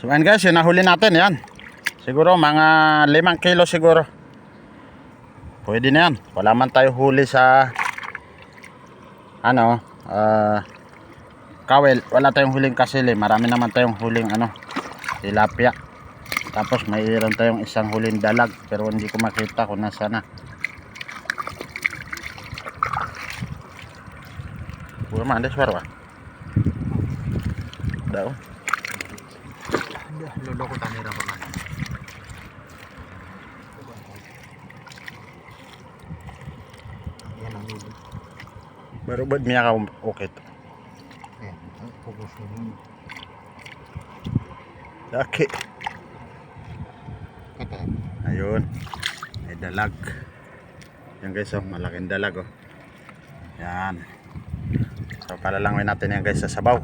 So yan guys, yun nahuli natin yan. Siguro mga limang kilo siguro. Pwede na yan. Wala man tayo huli sa ano, ah kawel. Wala tayong huling kasili. Marami naman tayong huling ano, tilapia. Tapos mayroon tayong isang huling dalag pero hindi ko makita kung nasa na. Bukan mana suara pak? Daw. Lolo ko tanira pa man. Yan ang lolo. Baru buat minyak kau oke tuh. Yan. Focus mo. Laki. Ayun. May dalag. Yan guys oh, malaking dalag oh. Yan. So palalangoy natin yan guys sa sabaw.